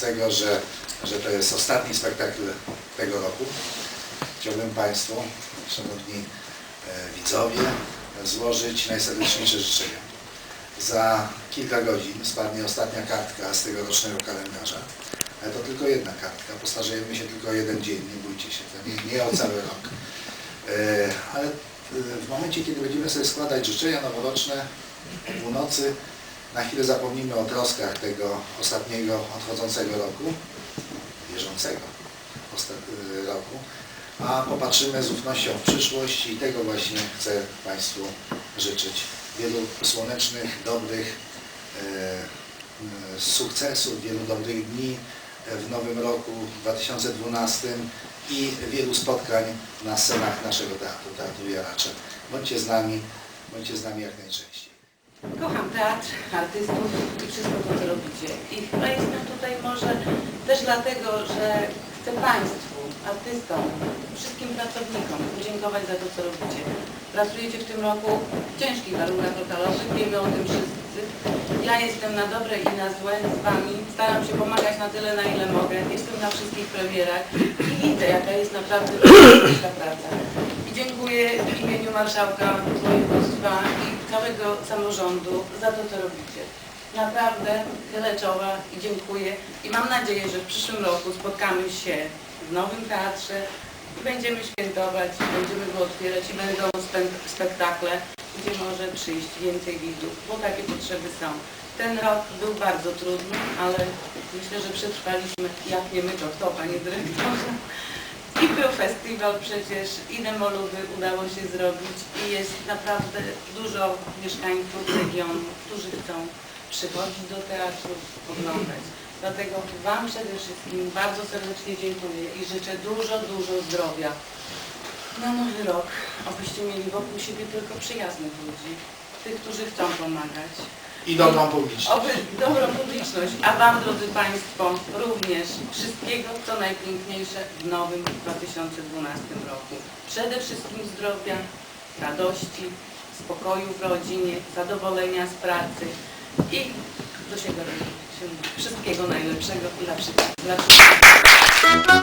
tego, że, że to jest ostatni spektakl tego roku, chciałbym Państwu, Szanowni e, widzowie, złożyć najserdeczniejsze życzenia. Za kilka godzin spadnie ostatnia kartka z tegorocznego kalendarza. Ale to tylko jedna kartka, postarzejemy się tylko jeden dzień, nie bójcie się, to nie, nie o cały rok. E, Ale e, w momencie, kiedy będziemy sobie składać życzenia noworoczne północy, na chwilę zapomnimy o troskach tego ostatniego odchodzącego roku, bieżącego y, roku, a popatrzymy z ufnością w przyszłość i tego właśnie chcę Państwu życzyć. Wielu słonecznych, dobrych e, sukcesów, wielu dobrych dni w nowym roku 2012 i wielu spotkań na scenach naszego teatru, Teatru Jaracze. Bądźcie z nami, bądźcie z nami jak najczęściej. Kocham teatr, artystów i wszystko to, co robicie. I chyba jestem tutaj może też dlatego, że chcę Państwu, artystom, wszystkim pracownikom podziękować za to, co robicie. Pracujecie w tym roku w ciężkich warunkach lokalowych, wiemy o tym wszyscy. Ja jestem na dobre i na złe z Wami. Staram się pomagać na tyle, na ile mogę. Jestem na wszystkich premierach i widzę, jaka jest naprawdę ta praca. I dziękuję w imieniu marszałka województwa i całego samorządu za to, co robicie. Naprawdę tyle czoła i dziękuję. I mam nadzieję, że w przyszłym roku spotkamy się w nowym teatrze i będziemy świętować, będziemy go otwierać i będą spek- spektakle, gdzie może przyjść więcej widzów, bo takie potrzeby są. Ten rok był bardzo trudny, ale myślę, że przetrwaliśmy, jak nie my, to kto, panie dyrektorze. I był festiwal przecież, i demoluwy udało się zrobić i jest naprawdę dużo mieszkańców regionu, którzy chcą przychodzić do teatru, oglądać. Dlatego Wam przede wszystkim bardzo serdecznie dziękuję i życzę dużo, dużo zdrowia na nowy rok. Abyście mieli wokół siebie tylko przyjaznych ludzi, tych, którzy chcą pomagać. I dobrą publiczność. Oby dobrą publiczność, a Wam, drodzy Państwo, również wszystkiego, co najpiękniejsze w nowym 2012 roku. Przede wszystkim zdrowia, radości, spokoju w rodzinie, zadowolenia z pracy i do siebie wszystkiego najlepszego dla wszystkich. Dla wszystkich.